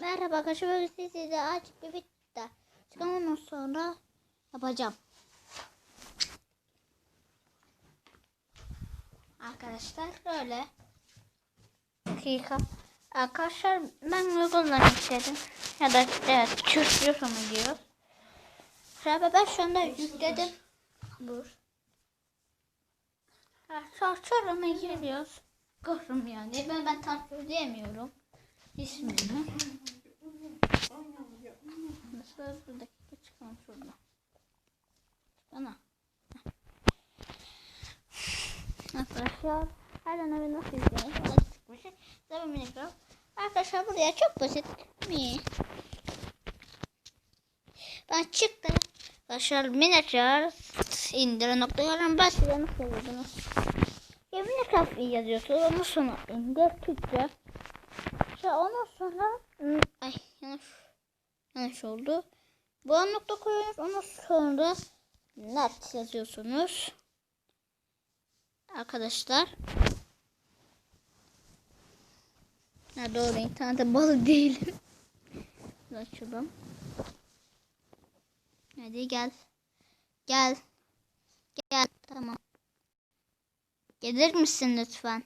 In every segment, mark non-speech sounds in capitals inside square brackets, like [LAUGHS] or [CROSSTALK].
Merhaba. Böyle sizi de açık bir bitti. Çıkamam sonra yapacağım. Arkadaşlar böyle. Dakika. Arkadaşlar ben Google'dan yükledim. Ya da evet Türkçe sonu diyor. Şöyle ben şu anda yükledim. Arkadaşlar soruna giriyoruz. Google'ım yani. Ben, ben takip edemiyorum. İsmini. Mesela bir dakika çıkalım şuradan. Bana. Arkadaşlar her an evvel nasıl izliyoruz? Bana çıkmışım. Tabii minikro. Arkadaşlar buraya çok basit. Mi? Ben çıktım. Arkadaşlar minikro indire noktalarına başlayalım. Nasıl Ya Minecraft yazıyorsunuz. Ondan sonra indir Türkçe. İşte ondan sonra hmm, ay yanlış yanlış oldu. Bu nokta koyuyorsunuz. Ondan sonra net yazıyorsunuz. Arkadaşlar. Ha doğru internette balık değilim. [LAUGHS] Açalım. Hadi gel. Gel. Gel. Tamam. Gelir misin lütfen?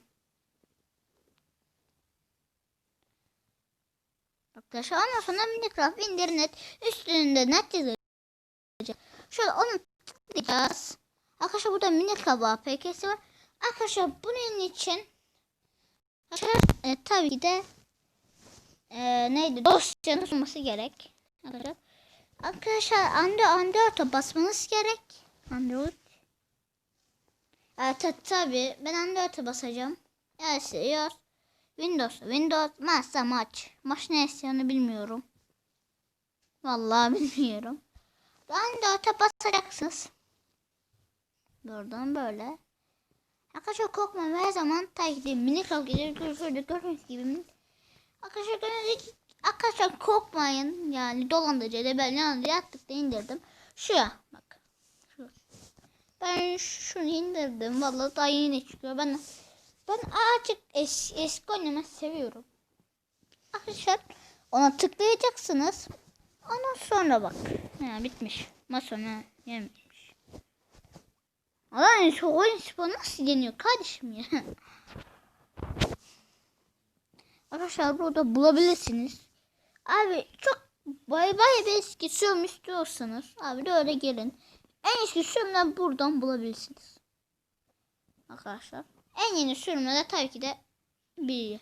Arkadaşlar ondan sonra Minecraft internet üstünde net yazacak. Şöyle onu tıklayacağız. Arkadaşlar burada Minecraft APK'si var. Arkadaşlar bunun için arkadaşlar e, tabii de e, neydi dosyanız olması gerek. Arkadaşlar, arkadaşlar Android, Android'a basmanız gerek. Android. Evet tabii ben Android'a basacağım. Yaz. Windows, Windows, masa maç. Maç ne istediğini bilmiyorum. Vallahi [LAUGHS] bilmiyorum. Öte basacaksınız. Buradan böyle. Arkadaşlar korkmayın her zaman takip edin. Mini kalkacak görüşürüz gördüğünüz gibi. Arkadaşlar gördüğünüz gibi korkmayın. Yani dolandırıcı da ben yani yattık da indirdim. Şuraya bak. Şu. Ben şunu indirdim. Vallahi daha yeni çıkıyor. Ben ben azıcık es, eski oynamayı seviyorum. Arkadaşlar ona tıklayacaksınız. Ondan sonra bak. Ha, bitmiş. Masona yemiş. Lan şu oyun spor nasıl deniyor kardeşim ya. [LAUGHS] Arkadaşlar burada bulabilirsiniz. Abi çok bay bay bir eski sürüm istiyorsanız abi de öyle gelin. En eski sürümden buradan bulabilirsiniz. Arkadaşlar. En yeni sürümde de tabii ki de bir.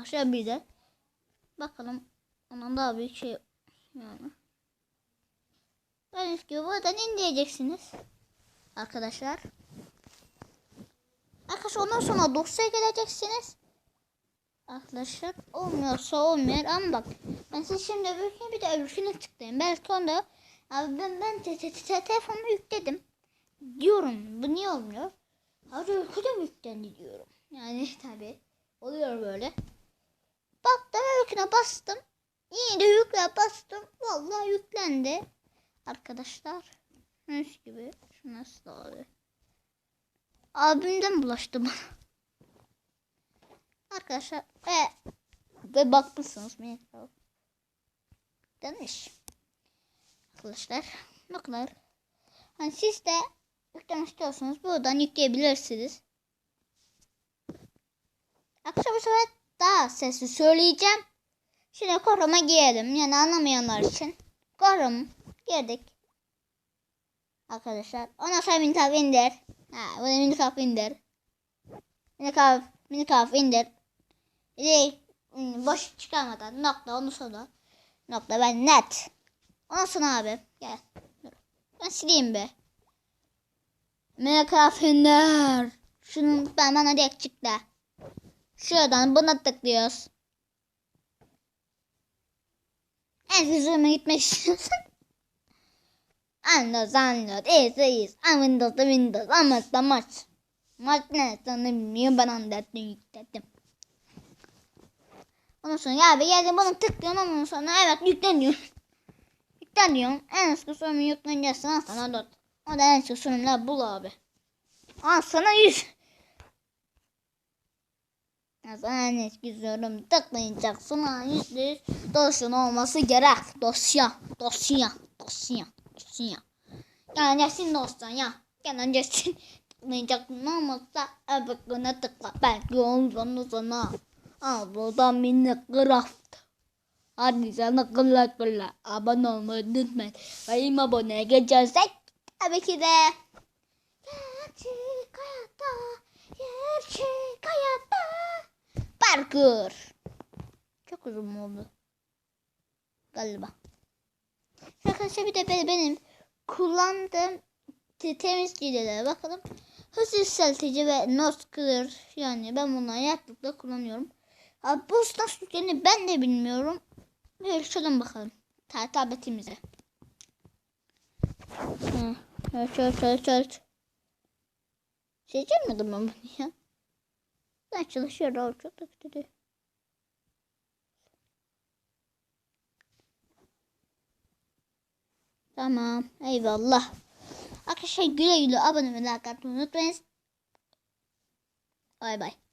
Aşağı bir de. Bakalım onun daha büyük şey yani. Gördüğünüz gibi buradan indireceksiniz. Arkadaşlar. Arkadaşlar ondan sonra dosyaya geleceksiniz. Arkadaşlar olmuyorsa olmuyor ama bak ben size şimdi öbürküne bir de öbürküne tıklayayım. Belki onda abi ben ben te, te, te, telefonu yükledim diyorum. Bu niye olmuyor? Abi öykü de mi yüklendi diyorum. Yani [LAUGHS] tabi oluyor böyle. Baktım öyküne bastım. Yine de yükle bastım. Vallahi yüklendi. Arkadaşlar. Neyse gibi. Şu nasıl abi? Abimden bulaştı bana. Arkadaşlar ve ve bakmışsınız. Demiş. Arkadaşlar bu kadar. Hani siz de yüklemek istiyorsanız buradan yükleyebilirsiniz. Akşam bu sefer daha sesli söyleyeceğim. Şimdi koruma giyelim. Yani anlamayanlar için. Korum girdik. Arkadaşlar. Ondan sonra minikaf indir. Ha, bu da minikaf indir. Minikaf, minikaf indir. Bir de boş çıkarmadan nokta onu sonra. Nokta ben net. Ondan sonra abi gel. Ben sileyim be. Minecraft'ınlar. Şunun bana direkt çıktı. Şuradan buna tıklıyoruz. En hızlıma gitmek istiyorsan. [LAUGHS] Windows, Android, is, is, I'm Windows, Windows, ama da maç. Maç ne sana ben Android'den yükledim. Ondan sonra ya be geldim bunu tıklıyorum ondan sonra evet yükleniyor. [LAUGHS] yükleniyorum. En eski sorunu yükleneceksin sana 4. O da en eski sorunlar bul abi. Al sana 100. Ya Sana ne güzelim tıklayacaksın ha yüzde yüz dosya olması gerek. Dosya, dosya, dosya, dosya. Yani nesin dosya ya? Yani nesin [LAUGHS] tıklayacaksın olmazsa ebekine tıkla. Belki olur sana. Al buradan Minecraft. Hadi sana kılla kılla. Abone olmayı unutmayın. Benim aboneye geçersek tabii ki de. Gerçek hayatta, gerçek hayatta. Parkur. Çok uzun oldu? Galiba. Arkadaşlar bir de benim kullandığım te- temizleyicilere bakalım. Hız yükseltici ve noise clear. Yani ben bunları yaptıkça kullanıyorum. Abi bu nasıl yüklenir ben de bilmiyorum. Ölçelim bakalım. Ta tabletimize. Hı. Ölç ölç ölç ölç. Seçemedim ben bunu ya. Ben çalışıyorum. Çok da kötü. Tamam. Eyvallah. Arkadaşlar güle güle abone ve like atmayı unutmayın. Bay bay.